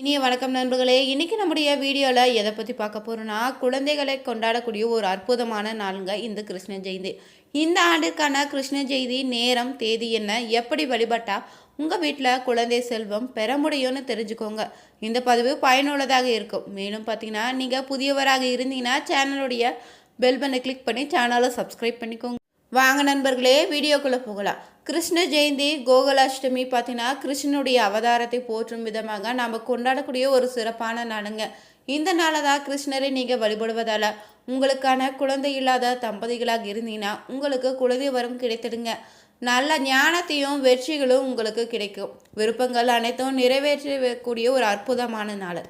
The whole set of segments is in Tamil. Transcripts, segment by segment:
இனிய வணக்கம் நண்பர்களே. இன்றைக்கி நம்முடைய வீடியோவில் எதை பற்றி பார்க்க போகிறோன்னா குழந்தைகளை கொண்டாடக்கூடிய ஒரு அற்புதமான நாளுங்க இந்த கிருஷ்ண ஜெயந்தி. இந்த ஆண்டுக்கான கிருஷ்ண ஜெயந்தி நேரம் தேதி என்ன எப்படி வழிபட்டால் உங்கள் வீட்டில் குழந்தை செல்வம் பெற முடியும்னு தெரிஞ்சுக்கோங்க. இந்த பதிவு பயனுள்ளதாக இருக்கும். மேலும் பார்த்தீங்கன்னா நீங்கள் புதியவராக இருந்தீங்கன்னா சேனலுடைய பெல் பண்ணை கிளிக் பண்ணி சேனலை சப்ஸ்கிரைப் பண்ணிக்கோங்க. வாங்க நண்பர்களே வீடியோக்குள்ளே போகலாம். கிருஷ்ண ஜெயந்தி கோகுலாஷ்டமி பார்த்தீங்கன்னா கிருஷ்ணனுடைய அவதாரத்தை போற்றும் விதமாக நாம் கொண்டாடக்கூடிய ஒரு சிறப்பான நாளுங்க. இந்த நாளை தான் கிருஷ்ணரை நீங்கள் வழிபடுவதால் உங்களுக்கான குழந்தை இல்லாத தம்பதிகளாக இருந்தீங்கன்னா உங்களுக்கு குழந்தை வரம் கிடைத்திடுங்க நல்ல ஞானத்தையும் வெற்றிகளும் உங்களுக்கு கிடைக்கும். விருப்பங்கள் அனைத்தும் நிறைவேற்றக்கூடிய ஒரு அற்புதமான நாள்.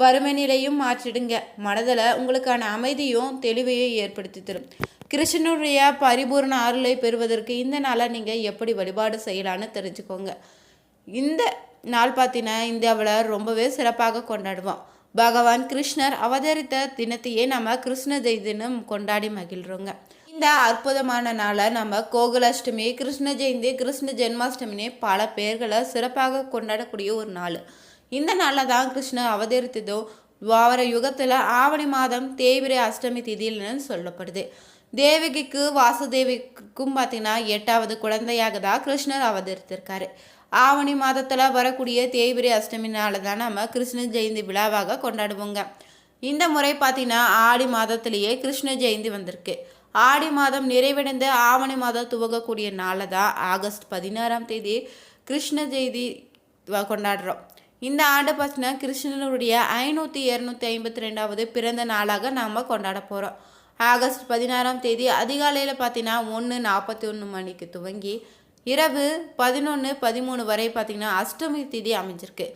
வறுமை நிலையும் மாற்றிடுங்க. மனதில் உங்களுக்கான அமைதியும் தெளிவையும் ஏற்படுத்தி தரும் கிருஷ்ணனுடைய பரிபூர்ண அருளை பெறுவதற்கு இந்த நாளை நீங்கள் எப்படி வழிபாடு செய்யலான்னு தெரிஞ்சுக்கோங்க. இந்த நாள் பார்த்தீங்கன்னா இந்தியாவில் ரொம்பவே சிறப்பாக கொண்டாடுவோம். பகவான் கிருஷ்ணர் அவதரித்த தினத்தையே நம்ம கிருஷ்ண ஜெயந்தின்னு கொண்டாடி மகிழ்றோங்க. இந்த அற்புதமான நாளை நம்ம கோகுலாஷ்டமி கிருஷ்ண ஜெயந்தி கிருஷ்ண ஜென்மாஷ்டமினே பல பேர்களை சிறப்பாக கொண்டாடக்கூடிய ஒரு நாள். இந்த நாளில் தான் கிருஷ்ணர் அவதரித்ததோ துவாவர யுகத்தில் ஆவணி மாதம் தேய்பிரை அஷ்டமி திதியில்னு சொல்லப்படுது. தேவகிக்கு வாசுதேவிக்கும் பார்த்தீங்கன்னா எட்டாவது குழந்தையாக தான் கிருஷ்ணர் அவதரித்திருக்காரு. ஆவணி மாதத்தில் வரக்கூடிய தேய்பிரை அஷ்டமினால தான் நம்ம கிருஷ்ண ஜெயந்தி விழாவாக கொண்டாடுவோங்க. இந்த முறை பார்த்தீங்கன்னா ஆடி மாதத்திலேயே கிருஷ்ண ஜெயந்தி வந்திருக்கு. ஆடி மாதம் நிறைவடைந்து ஆவணி மாதம் துவங்கக்கூடிய நாளில் தான் ஆகஸ்ட் பதினாறாம் தேதி கிருஷ்ண ஜெயந்தி வ- கொண்டாடுறோம். இந்த ஆண்டு பார்த்தீங்கன்னா கிருஷ்ணனுடைய ஐநூற்றி இரநூத்தி ஐம்பத்தி ரெண்டாவது பிறந்த நாளாக நாம் கொண்டாட போகிறோம் ஆகஸ்ட் பதினாறாம் தேதி அதிகாலையில் பார்த்தீங்கன்னா ஒன்று நாற்பத்தி ஒன்று மணிக்கு துவங்கி இரவு பதினொன்று பதிமூணு வரை பார்த்திங்கன்னா அஷ்டமி திதி அமைஞ்சிருக்கு.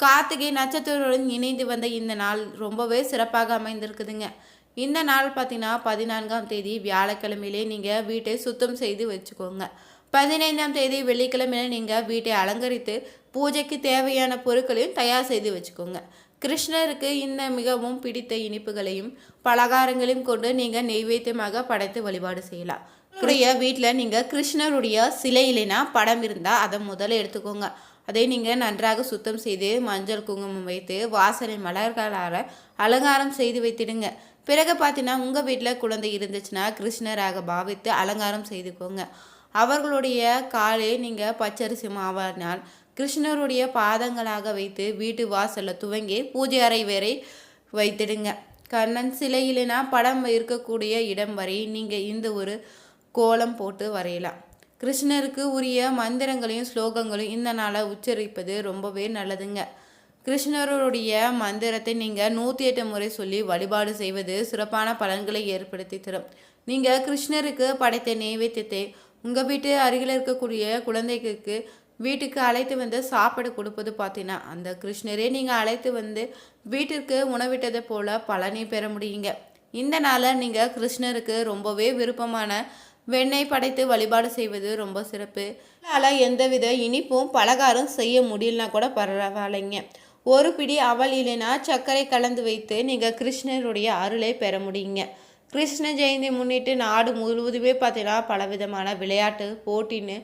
கார்த்திகை நட்சத்திரத்துடன் இணைந்து வந்த இந்த நாள் ரொம்பவே சிறப்பாக அமைந்திருக்குதுங்க. இந்த நாள் பார்த்தீங்கன்னா பதினான்காம் தேதி வியாழக்கிழமையிலே நீங்கள் வீட்டை சுத்தம் செய்து வச்சுக்கோங்க. பதினைந்தாம் தேதி வெள்ளிக்கிழமையில நீங்கள் வீட்டை அலங்கரித்து பூஜைக்கு தேவையான பொருட்களையும் தயார் செய்து வச்சுக்கோங்க. கிருஷ்ணருக்கு இந்த மிகவும் பிடித்த இனிப்புகளையும் பலகாரங்களையும் கொண்டு நீங்கள் நெய்வேத்தியமாக படைத்து வழிபாடு செய்யலாம். உடைய வீட்டில் நீங்கள் கிருஷ்ணருடைய சிலை இல்லைன்னா படம் இருந்தால் அதை முதல்ல எடுத்துக்கோங்க. அதை நீங்கள் நன்றாக சுத்தம் செய்து மஞ்சள் குங்குமம் வைத்து வாசனை மலர்களால் அலங்காரம் செய்து வைத்திடுங்க. பிறகு பார்த்தீங்கன்னா உங்கள் வீட்டில் குழந்தை இருந்துச்சுன்னா கிருஷ்ணராக பாவித்து அலங்காரம் செய்துக்கோங்க. அவர்களுடைய காலை நீங்கள் பச்சரிசி மாவானால் கிருஷ்ணருடைய பாதங்களாக வைத்து வீட்டு வாசலில் துவங்கி பூஜை அறை வரை வைத்திடுங்க. கண்ணன் சிலையிலனா படம் இருக்கக்கூடிய இடம் வரை நீங்கள் இந்த ஒரு கோலம் போட்டு வரையலாம். கிருஷ்ணருக்கு உரிய மந்திரங்களையும் ஸ்லோகங்களையும் இந்த நாளை உச்சரிப்பது ரொம்பவே நல்லதுங்க. கிருஷ்ணருடைய மந்திரத்தை நீங்கள் நூற்றி எட்டு முறை சொல்லி வழிபாடு செய்வது சிறப்பான பலன்களை ஏற்படுத்தி தரும். நீங்கள் கிருஷ்ணருக்கு படைத்த நைவேத்தியத்தை உங்கள் வீட்டு அருகில் இருக்கக்கூடிய குழந்தைகளுக்கு வீட்டுக்கு அழைத்து வந்து சாப்பாடு கொடுப்பது பார்த்தீங்கன்னா அந்த கிருஷ்ணரே நீங்கள் அழைத்து வந்து வீட்டிற்கு உணவிட்டதை போல பலனை பெற முடியுங்க. இந்த நாளை நீங்கள் கிருஷ்ணருக்கு ரொம்பவே விருப்பமான வெண்ணெய் படைத்து வழிபாடு செய்வது ரொம்ப சிறப்பு. அதனால் எந்தவித இனிப்பும் பலகாரம் செய்ய முடியலனா கூட பரவாயில்லைங்க. ஒரு பிடி அவல் இல்லைன்னா சர்க்கரை கலந்து வைத்து நீங்கள் கிருஷ்ணருடைய அருளை பெற முடியுங்க. கிருஷ்ண ஜெயந்தி முன்னிட்டு நாடு முழுவதுமே பார்த்தீங்கன்னா பலவிதமான விளையாட்டு போட்டின்னு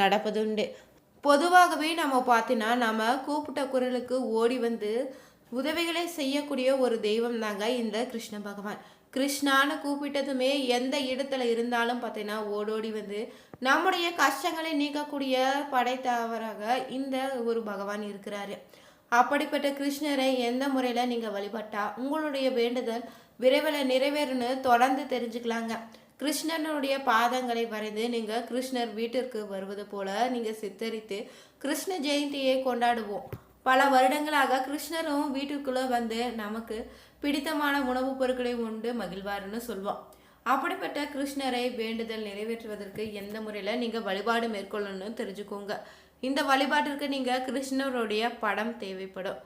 நடப்பதுண்டு. பொதுவாகவே நம்ம பார்த்தீங்கன்னா நம்ம கூப்பிட்ட குரலுக்கு ஓடி வந்து உதவிகளை செய்யக்கூடிய ஒரு தெய்வம் தாங்க இந்த கிருஷ்ண பகவான். கிருஷ்ணான்னு கூப்பிட்டதுமே எந்த இடத்துல இருந்தாலும் பார்த்தீங்கன்னா ஓடோடி வந்து நம்முடைய கஷ்டங்களை நீக்கக்கூடிய படைத்தவராக இந்த ஒரு பகவான் இருக்கிறாரு. அப்படிப்பட்ட கிருஷ்ணரை எந்த முறையில் நீங்கள் வழிபட்டா உங்களுடைய வேண்டுதல் விரைவில் நிறைவேறுன்னு தொடர்ந்து தெரிஞ்சுக்கலாங்க. கிருஷ்ணனுடைய பாதங்களை வரைந்து நீங்கள் கிருஷ்ணர் வீட்டிற்கு வருவது போல நீங்கள் சித்தரித்து கிருஷ்ண ஜெயந்தியை கொண்டாடுவோம். பல வருடங்களாக கிருஷ்ணரும் வீட்டுக்குள்ளே வந்து நமக்கு பிடித்தமான உணவுப் பொருட்களை உண்டு மகிழ்வாருன்னு சொல்வோம். அப்படிப்பட்ட கிருஷ்ணரை வேண்டுதல் நிறைவேற்றுவதற்கு எந்த முறையில் நீங்கள் வழிபாடு மேற்கொள்ளணும்னு தெரிஞ்சுக்கோங்க. இந்த வழிபாட்டிற்கு நீங்கள் கிருஷ்ணருடைய படம் தேவைப்படும்.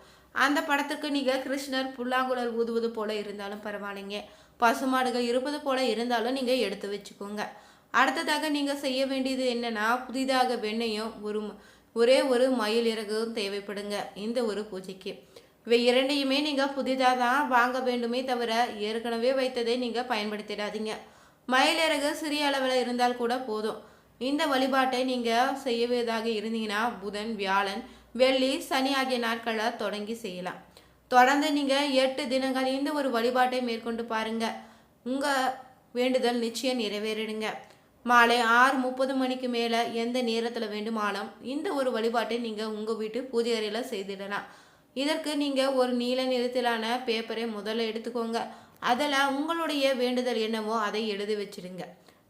அந்த படத்துக்கு நீங்கள் கிருஷ்ணர் புல்லாங்குழல் ஊதுவது போல இருந்தாலும் பரவாயில்லைங்க. பசுமாடுகள் இருப்பது போல இருந்தாலும் நீங்கள் எடுத்து வச்சுக்கோங்க. அடுத்ததாக நீங்கள் செய்ய வேண்டியது என்னென்னா புதிதாக வெண்ணையும் ஒரு ஒரே ஒரு மயில் இறகும் தேவைப்படுங்க. இந்த ஒரு பூஜைக்கு. இவை இரண்டையுமே நீங்கள் புதிதாக தான் வாங்க வேண்டுமே தவிர ஏற்கனவே வைத்ததை நீங்கள் பயன்படுத்திடாதீங்க. மயிலிறகு சிறிய அளவில் இருந்தால் கூட போதும். இந்த வழிபாட்டை நீங்கள் செய்யவேதாக இருந்தீங்கன்னா புதன் வியாழன் வெள்ளி சனி ஆகிய நாட்களை தொடங்கி செய்யலாம். தொடர்ந்து நீங்கள் எட்டு தினங்கள் இந்த ஒரு வழிபாட்டை மேற்கொண்டு பாருங்க. உங்கள் வேண்டுதல் நிச்சயம் நிறைவேறிடுங்க. மாலை ஆறு முப்பது மணிக்கு மேலே எந்த நேரத்தில் வேண்டுமானாலும் இந்த ஒரு வழிபாட்டை நீங்கள் உங்கள் வீட்டு பூஜை அறையில் செய்திடலாம். இதற்கு நீங்கள் ஒரு நீல நிறத்திலான பேப்பரை முதல்ல எடுத்துக்கோங்க. அதில் உங்களுடைய வேண்டுதல் என்னவோ அதை எழுதி வச்சிடுங்க.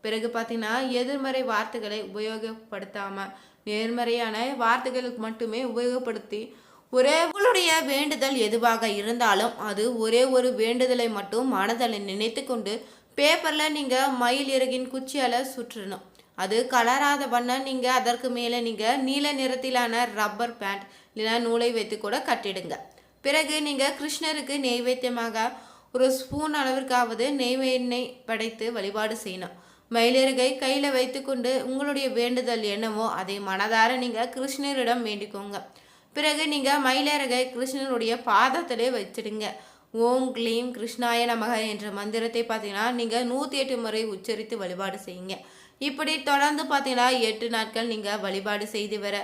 பிறகு பார்த்தீங்கன்னா எதிர்மறை வார்த்தைகளை உபயோகப்படுத்தாமல் நேர்மறையான வார்த்தைகளுக்கு மட்டுமே உபயோகப்படுத்தி ஒரே உங்களுடைய வேண்டுதல் எதுவாக இருந்தாலும் அது ஒரே ஒரு வேண்டுதலை மட்டும் மனதில் நினைத்து கொண்டு பேப்பரில் நீங்கள் மயில் இறகின் குச்சியால் சுற்றணும். அது கலராத பண்ண நீங்கள் அதற்கு மேலே நீங்கள் நீல நிறத்திலான ரப்பர் பேண்ட் இல்லைன்னா நூலை வைத்து கூட கட்டிடுங்க. பிறகு நீங்கள் கிருஷ்ணருக்கு நெய்வேத்தியமாக ஒரு ஸ்பூன் அளவிற்காவது நெய்வெண்ணெய் படைத்து வழிபாடு செய்யணும். மயிலிறகை கையில் வைத்துக்கொண்டு உங்களுடைய வேண்டுதல் என்னவோ அதை மனதார நீங்கள் கிருஷ்ணரிடம் வேண்டிக்கோங்க. பிறகு நீங்கள் மயிலிறகை கிருஷ்ணனுடைய பாதத்திலே வச்சிடுங்க ஓம் க்ளீம் கிருஷ்ணாய நமக என்ற மந்திரத்தை பார்த்தீங்கன்னா நீங்கள் நூற்றி எட்டு முறை உச்சரித்து வழிபாடு செய்யுங்க. இப்படி தொடர்ந்து பார்த்தீங்கன்னா எட்டு நாட்கள் நீங்கள் வழிபாடு செய்து வர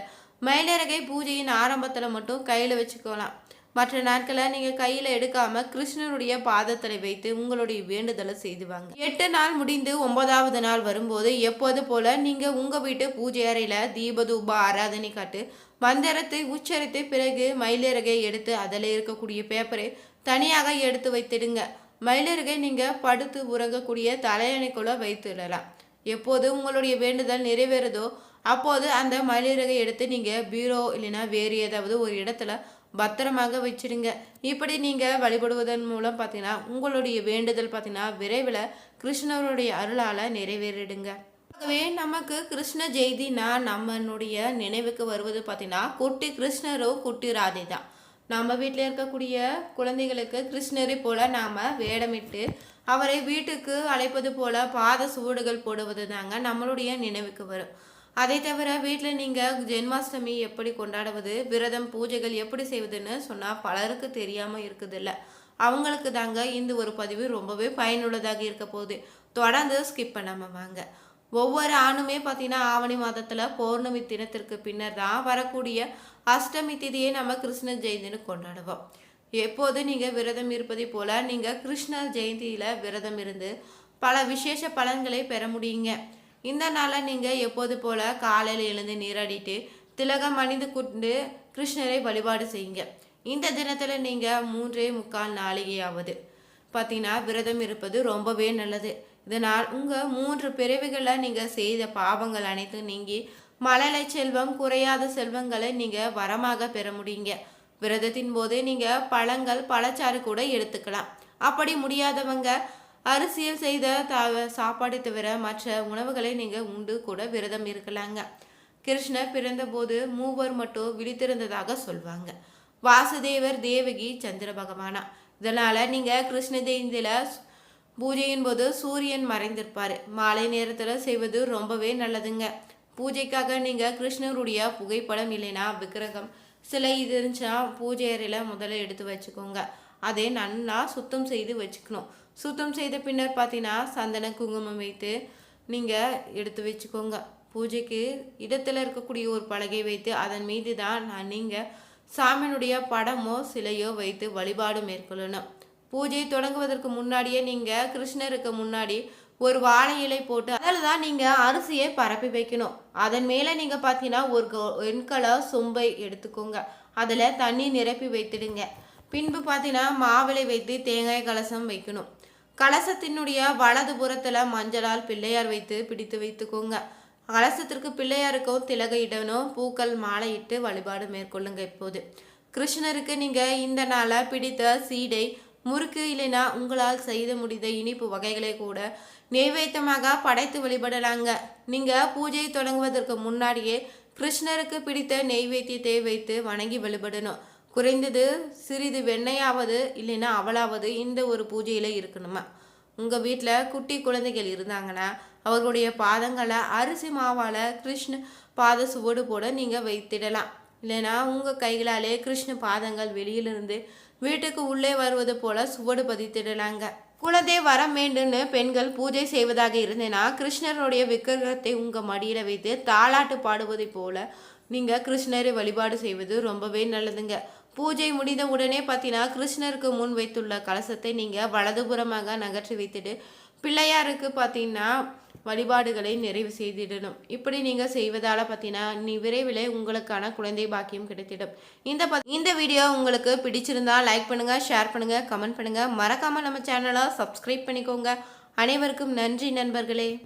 மயிலிறகை பூஜையின் ஆரம்பத்தில் மட்டும் கையில் வச்சுக்கலாம். மற்ற நாட்களை நீங்கள் கையில் எடுக்காம கிருஷ்ணனுடைய பாதத்தில் வைத்து உங்களுடைய வேண்டுதலை செய்துவாங்க எட்டு நாள் முடிந்து ஒன்பதாவது நாள் வரும்போது எப்போது போல நீங்கள் உங்கள் வீட்டு பூஜை அறையில் தீபதூப ஆராதனை காட்டு மந்திரத்தை உச்சரித்து பிறகு மயிலிறகை எடுத்து அதில் இருக்கக்கூடிய பேப்பரை தனியாக எடுத்து வைத்திடுங்க. மயிலிறகை நீங்கள் படுத்து உறங்கக்கூடிய தலையணைக்குள்ள வைத்துடலாம். எப்போது உங்களுடைய வேண்டுதல் நிறைவேறுதோ அப்போது அந்த மயிலிறகை எடுத்து நீங்கள் பீரோ இல்லைன்னா வேறு ஏதாவது ஒரு இடத்துல பத்திரமாக வச்சிடுங்க இப்படி நீங்கள் வழிபடுவதன் மூலம் பார்த்தீங்கன்னா உங்களுடைய வேண்டுதல் பார்த்தீங்கன்னா விரைவில் கிருஷ்ணருடைய அருளால் நிறைவேறிடுங்க. ஆகவே நமக்கு கிருஷ்ண ஜெயந்தினா நம்மளுடைய நினைவுக்கு வருவது பார்த்தீங்கன்னா குட்டி கிருஷ்ணரோ குட்டி ராதை தான் நம்ம வீட்டில் இருக்கக்கூடிய குழந்தைகளுக்கு கிருஷ்ணரை போல நாம் வேடமிட்டு அவரை வீட்டுக்கு அழைப்பது போல பாத சுவடுகள் போடுவது தாங்க நம்மளுடைய நினைவுக்கு வரும். அதை தவிர வீட்டில் நீங்கள் ஜென்மாஷ்டமி எப்படி கொண்டாடுவது விரதம் பூஜைகள் எப்படி செய்வதுன்னு சொன்னால் பலருக்கு தெரியாமல் இருக்குதில்ல. அவங்களுக்கு தாங்க இந்த ஒரு பதிவு ரொம்பவே பயனுள்ளதாக இருக்க போகுது. தொடர்ந்து ஸ்கிப் பண்ணாமல் வாங்க. ஒவ்வொரு ஆணுமே பார்த்தீங்கன்னா ஆவணி மாதத்தில் பௌர்ணமி தினத்திற்கு பின்னர் தான் வரக்கூடிய அஷ்டமி திதியை நம்ம கிருஷ்ண ஜெயந்தின்னு கொண்டாடுவோம். எப்போது நீங்கள் விரதம் இருப்பதை போல் நீங்கள் கிருஷ்ணர் ஜெயந்தியில் விரதம் இருந்து பல விசேஷ பலன்களை பெற முடியுங்க. இந்த நாளை நீங்கள் எப்போது போல் காலையில் எழுந்து நீராடிட்டு திலகம் அணிந்து கொண்டு கிருஷ்ணரை வழிபாடு செய்யுங்க. இந்த தினத்தில் நீங்கள் மூன்றே முக்கால் நாளிகையாவது. பார்த்தீங்கன்னா விரதம் இருப்பது ரொம்பவே நல்லது. இதனால் உங்கள் மூன்று பிறவிகளில் நீங்கள் செய்த பாவங்கள் அனைத்தும் நீங்கி மழலை செல்வம் குறையாத செல்வங்களை நீங்கள் வரமாக பெற முடியுங்க. விரதத்தின் போது நீங்கள் பழங்கள் பழச்சாறு கூட எடுத்துக்கலாம். அப்படி முடியாதவங்க அரிசியில் செய்த த சாப்பாடு தவிர மற்ற உணவுகளை நீங்கள் உண்டு கூட விரதம் இருக்கலாங்க. கிருஷ்ணர் பிறந்தபோது மூவர் மட்டும் விழித்திருந்ததாக சொல்வாங்க. வாசுதேவர் தேவகி சந்திர பகவானா. இதனால் நீங்கள் கிருஷ்ண ஜெயந்தியில் பூஜையின் போது சூரியன் மறைந்திருப்பார். மாலை நேரத்தில் செய்வது ரொம்பவே நல்லதுங்க. பூஜைக்காக நீங்கள் கிருஷ்ணருடைய புகைப்படம் இல்லைன்னா விக்கிரகம் சிலை இது இருந்துச்சுன்னா பூஜை அறையில் முதல்ல எடுத்து வச்சுக்கோங்க. அதை நல்லா சுத்தம் செய்து வச்சுக்கணும். சுத்தம் செய்த பின்னர் பார்த்தீங்கன்னா சந்தன குங்குமம் வைத்து நீங்கள் எடுத்து வச்சுக்கோங்க. பூஜைக்கு இடத்துல இருக்கக்கூடிய ஒரு பலகை வைத்து அதன் மீது தான் நான் நீங்கள் சாமியினுடைய படமோ சிலையோ வைத்து வழிபாடு மேற்கொள்ளணும். பூஜை தொடங்குவதற்கு முன்னாடியே நீங்கள் கிருஷ்ணருக்கு முன்னாடி ஒரு வாழை இலை போட்டு அதில் தான் நீங்கள் அரிசியை பரப்பி வைக்கணும். அதன் மேலே நீங்கள் பார்த்தீங்கன்னா ஒரு வெண்கல சொம்பை எடுத்துக்கோங்க. அதில் தண்ணி நிரப்பி வைத்துடுங்க. பின்பு பார்த்தீங்கன்னா மாவிளை வைத்து தேங்காய் கலசம் வைக்கணும். கலசத்தினுடைய வலது புறத்தில் மஞ்சளால் பிள்ளையார் வைத்து பிடித்து வைத்துக்கோங்க. கலசத்திற்கு பிள்ளையாருக்கும் திலகையிடணும் பூக்கள் மாலையிட்டு வழிபாடு மேற்கொள்ளுங்க இப்போது. கிருஷ்ணருக்கு நீங்கள் இந்த நாளை பிடித்த சீடை முறுக்கு இல்லைனா உங்களால் செய்த முடிந்த இனிப்பு வகைகளை கூட நெய்வேத்தமாக படைத்து வழிபடலாங்க. நீங்கள் பூஜை தொடங்குவதற்கு முன்னாடியே கிருஷ்ணருக்கு பிடித்த நெய்வேத்தியத்தை வைத்து வணங்கி வழிபடணும். குறைந்தது சிறிது வெண்ணையாவது இல்லைன்னா அவளாவது இந்த ஒரு பூஜையில் இருக்கணுமா? உங்கள் வீட்டில் குட்டி குழந்தைகள் இருந்தாங்கன்னா அவர்களுடைய பாதங்களை அரிசி மாவால் கிருஷ்ண பாத சுவடு போட நீங்கள் வைத்திடலாம். இல்லைன்னா உங்கள் கைகளாலே கிருஷ்ண பாதங்கள் வெளியிலிருந்து வீட்டுக்கு உள்ளே வருவது போல சுவடு பதித்திடலாங்க. குழந்தை வர வேண்டுன்னு பெண்கள் பூஜை செய்வதாக இருந்தேன்னா கிருஷ்ணருடைய விக்கிரகத்தை உங்கள் மடியில் வைத்து தாளாட்டு பாடுவதை போல நீங்கள் கிருஷ்ணரை வழிபாடு செய்வது ரொம்பவே நல்லதுங்க. பூஜை முடிந்த உடனே பார்த்தீங்கன்னா கிருஷ்ணருக்கு முன் வைத்துள்ள கலசத்தை நீங்கள் வலதுபுறமாக நகற்றி வைத்துட்டு பிள்ளையாருக்கு பார்த்தீங்கன்னா வழிபாடுகளை நிறைவு செய்திடணும். இப்படி நீங்கள் செய்வதால் பார்த்தீங்கன்னா நீ விரைவில் உங்களுக்கான குழந்தை பாக்கியம் கிடைத்திடும். இந்த ப இந்த வீடியோ உங்களுக்கு பிடிச்சிருந்தா லைக் பண்ணுங்கள் ஷேர் பண்ணுங்கள் கமெண்ட் பண்ணுங்கள் மறக்காமல் நம்ம சேனலை சப்ஸ்கிரைப் பண்ணிக்கோங்க. அனைவருக்கும் நன்றி நண்பர்களே.